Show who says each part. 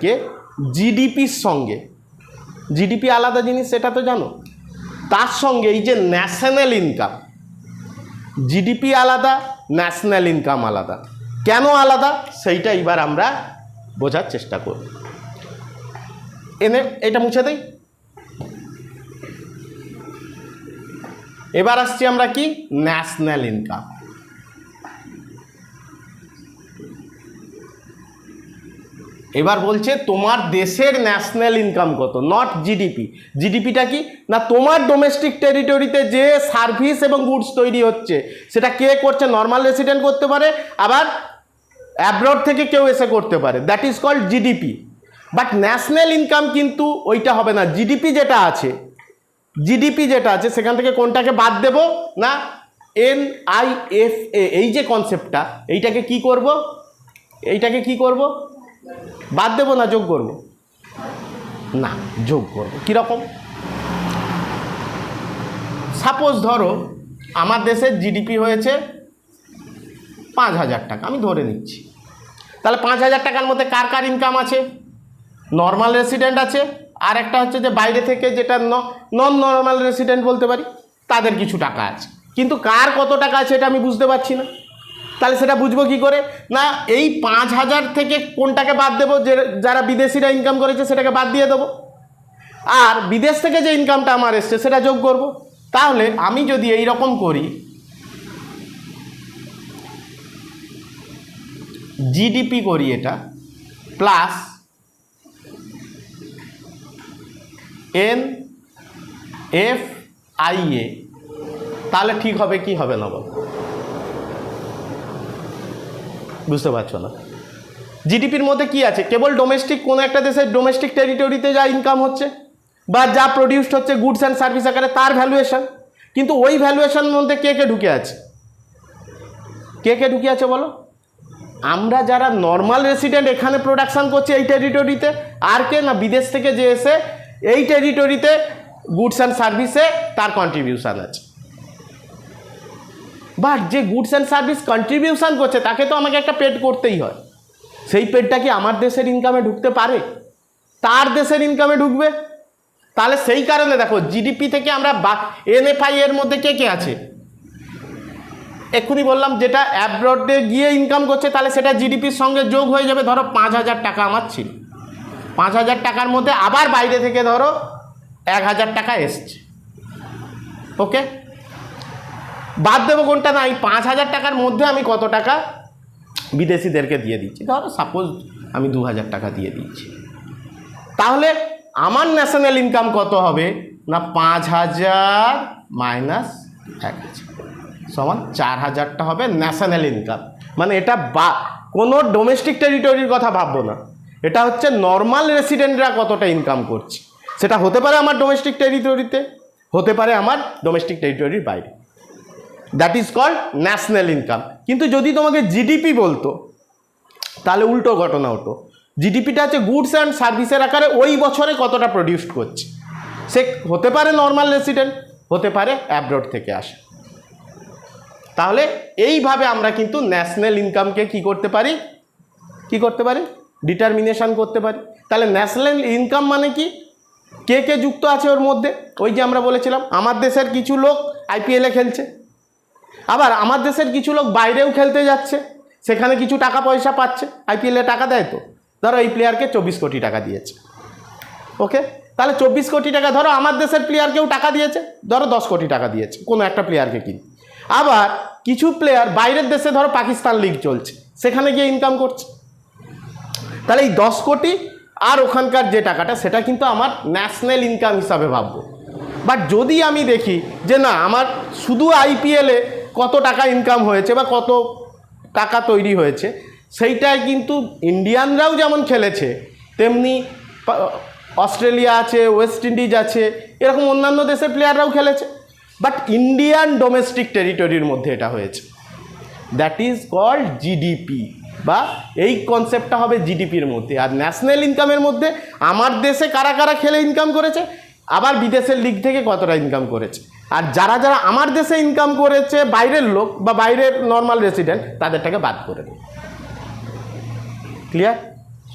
Speaker 1: কে? জিডিপির সঙ্গে। জিডিপি আলাদা জিনিস, সেটা তো জানো? তার সঙ্গে এই যে ন্যাশনাল ইনকাম জিডিপি আলাদা ন্যাশনাল ইনকাম আলাদা। কেন আলাদা? সেইটা এবার আমরা বোঝার চেষ্টা করব। এনে, এটা মুছে দেই। এবার আসছি আমরা কি? ন্যাশনাল ইনকাম এবার বলছে তোমার দেশের ন্যাশনাল ইনকাম কত? নট জিডিপি জিডিপিটা কি? না, তোমার ডোমেস্টিক টেরিটরিতে যে সার্ভিস এবং গুডস তৈরি হচ্ছে, সেটা কে করছে? নর্মাল রেসিডেন্ট করতে পারে, আবার অ্যাব্রড থেকে কেউ এসে করতে পারে। That is called GDP but national income কিন্তু ওইটা হবে না। জিডিপি যেটা আছে জিডিপি যেটা আছে, সেখান থেকে কোনটাকে বাদ দেব? না এন আই এফ এ এই যে কনসেপ্টটা এইটাকে কি করব? এইটাকে কি করব? বাদ দেবো না, যোগ করব। না, যোগ করব। কীরকম? সাপোজ ধরো, আমার দেশের জিডিপি হয়েছে পাঁচ হাজার টাকা, আমি ধরে নিচ্ছি। তাহলে পাঁচ হাজার টাকার মধ্যে কার কার ইনকাম আছে? নর্মাল রেসিডেন্ট আছে, আর একটা হচ্ছে যে বাইরে থেকে যেটা নন নর্মাল রেসিডেন্ট বলতে পারি, তাদের কিছু টাকা আছে। কিন্তু কার কত টাকা আছে, এটা আমি বুঝতে পারছি না। তাহলে সেটা বুঝব কি করে? না, এই পাঁচ হাজার থেকে কোনটাকে বাদ দেবো? যে, যারা বিদেশিরা ইনকাম করেছে সেটাকে বাদ দিয়ে দেবো। আর বিদেশ থেকে যে ইনকামটা আমার এসছে, সেটা যোগ করব। তাহলে আমি যদি এই রকম করি জিডিপি করি এটা plus N F I A তাহলে ঠিক হবে, কি হবে না বল? বুঝতে পারছ না। জিডিপির মধ্যে কি আছে? কেবল ডোমেস্টিক কোনো একটা দেশের ডোমেস্টিক টেরিটরিতে যা ইনকাম হচ্ছে বা যা প্রডিউসড হচ্ছে গুডস অ্যান্ড সার্ভিস আকারে, তার ভ্যালুয়েশন কিন্তু ওই ভ্যালুয়েশনের মধ্যে কে কে ঢুকে আছে? কে কে ঢুকে আছে বলো? আমরা যারা নর্মাল রেসিডেন্ট এখানে প্রোডাকশন করছি এই টেরিটরিতে আর কে না বিদেশ থেকে যে এসে এই টেরিটরিতে গুডস অ্যান্ড সার্ভিসে তার কন্ট্রিবিউশান আছে। বাট যে গুডস অ্যান্ড সার্ভিস কন্ট্রিবিউশান করছে, তাকে তো আমাকে একটা পেড করতেই হয়। সেই পেডটা কি আমার দেশের ইনকামে ঢুকতে পারে? তার দেশের ইনকামে ঢুকবে? তাহলে সেই কারণে দেখো জিডিপি থেকে আমরা বা এনএফআই এর মধ্যে কে কে আছে? এক্ষুনি বললাম, যেটা অ্যাব্রডে গিয়ে ইনকাম করছে, তাহলে সেটা জিডিপির সঙ্গে যোগ হয়ে যাবে। ধরো পাঁচ হাজার টাকা আমার ছিল। পাঁচ হাজার টাকার মধ্যে আবার বাইরে থেকে ধরো এক হাজার টাকা এসছে। ওকে বাদ দেবো কোনটা না, এই পাঁচ হাজার টাকার মধ্যে আমি কত টাকা বিদেশিদেরকে দিয়ে দিচ্ছি। ধরো সাপোজ আমি দু হাজার টাকা দিয়ে দিচ্ছি। তাহলে আমার ন্যাশনাল ইনকাম কত হবে? না, পাঁচ হাজার মাইনাস এক হাজার সমান চার হাজারটা হবে ন্যাশনাল ইনকাম মানে এটা বা, কোনো ডোমেস্টিক টেরিটরির কথা ভাববো না। এটা হচ্ছে নর্মাল রেসিডেন্টরা কতটা ইনকাম করছে। সেটা হতে পারে আমার ডোমেস্টিক টেরিটরিতে হতে পারে আমার ডোমেস্টিক টেরিটরির বাইরে। That is called national income কিন্তু যদি তোমাকে জিডিপি বলতো, তাহলে উল্টো ঘটনা হতো। জিডিপিটা হচ্ছে গুডস অ্যান্ড সার্ভিসের আকারে ওই বছরে কতটা প্রডিউস করছে। সে হতে পারে নর্মাল রেসিডেন্ট হতে পারে অ্যাব্রড থেকে আসে। তাহলে এইভাবে আমরা কিন্তু ন্যাশনাল ইনকামকে কি করতে পারি? কি করতে পারি? ডিটারমিনেশন করতে পারি। তাহলে ন্যাশনাল ইনকাম মানে কি? কে কে যুক্ত আছে ওর মধ্যে? ওই যে আমরা বলেছিলাম আমার দেশের কিছু লোক আইপিএলে খেলছে। আবার আমার দেশের কিছু লোক বাইরেও খেলতে যাচ্ছে, সেখানে কিছু টাকা পয়সা পাচ্ছে আইপিএলে টাকা দেয় তো। ধরো এই প্লেয়ারকে চব্বিশ কোটি টাকা দিয়েছে। ওকে তাহলে চব্বিশ কোটি টাকা, ধরো আমার দেশের প্লেয়ারকেও টাকা দিয়েছে, ধরো দশ কোটি টাকা দিয়েছে, কোনো একটা প্লেয়ারকে কিনে। আবার কিছু প্লেয়ার বাইরের দেশে, ধরো পাকিস্তান লিগ চলছে, সেখানে গিয়ে ইনকাম করছে। তাহলে এই দশ কোটি আর ওখানকার যে টাকাটা, সেটা কিন্তু আমার ন্যাশনাল ইনকাম হিসাবে ভাববো। বাট যদি আমি দেখি যে না, আমার শুধু আইপিএলে কত টাকা ইনকাম হয়েছে বা কত টাকা তৈরি হয়েছে, সেইটাই কিন্তু ইন্ডিয়ানরাও যেমন খেলেছে, তেমনি অস্ট্রেলিয়া আছে ওয়েস্ট ইন্ডিজ আছে, এরকম অন্যান্য দেশের প্লেয়াররাও খেলেছে। বাট ইন্ডিয়ান ডোমেস্টিক টেরিটরির মধ্যে এটা হয়েছে। দ্যাট ইজ কল্ড জিডিপি বা এই কনসেপ্টটা হবে জিডিপির মধ্যে। আর ন্যাশনাল ইনকামের মধ্যে আমার দেশে কারা কারা খেলে ইনকাম করেছে? আবার বিদেশের লিগ থেকে কতটা ইনকাম করেছে? আর যারা যারা আমার দেশে ইনকাম করেছে, বাইরের লোক বা বাইরের নর্মাল রেসিডেন্ট তাদেরটাকে বাদ করে দেবে ক্লিয়ার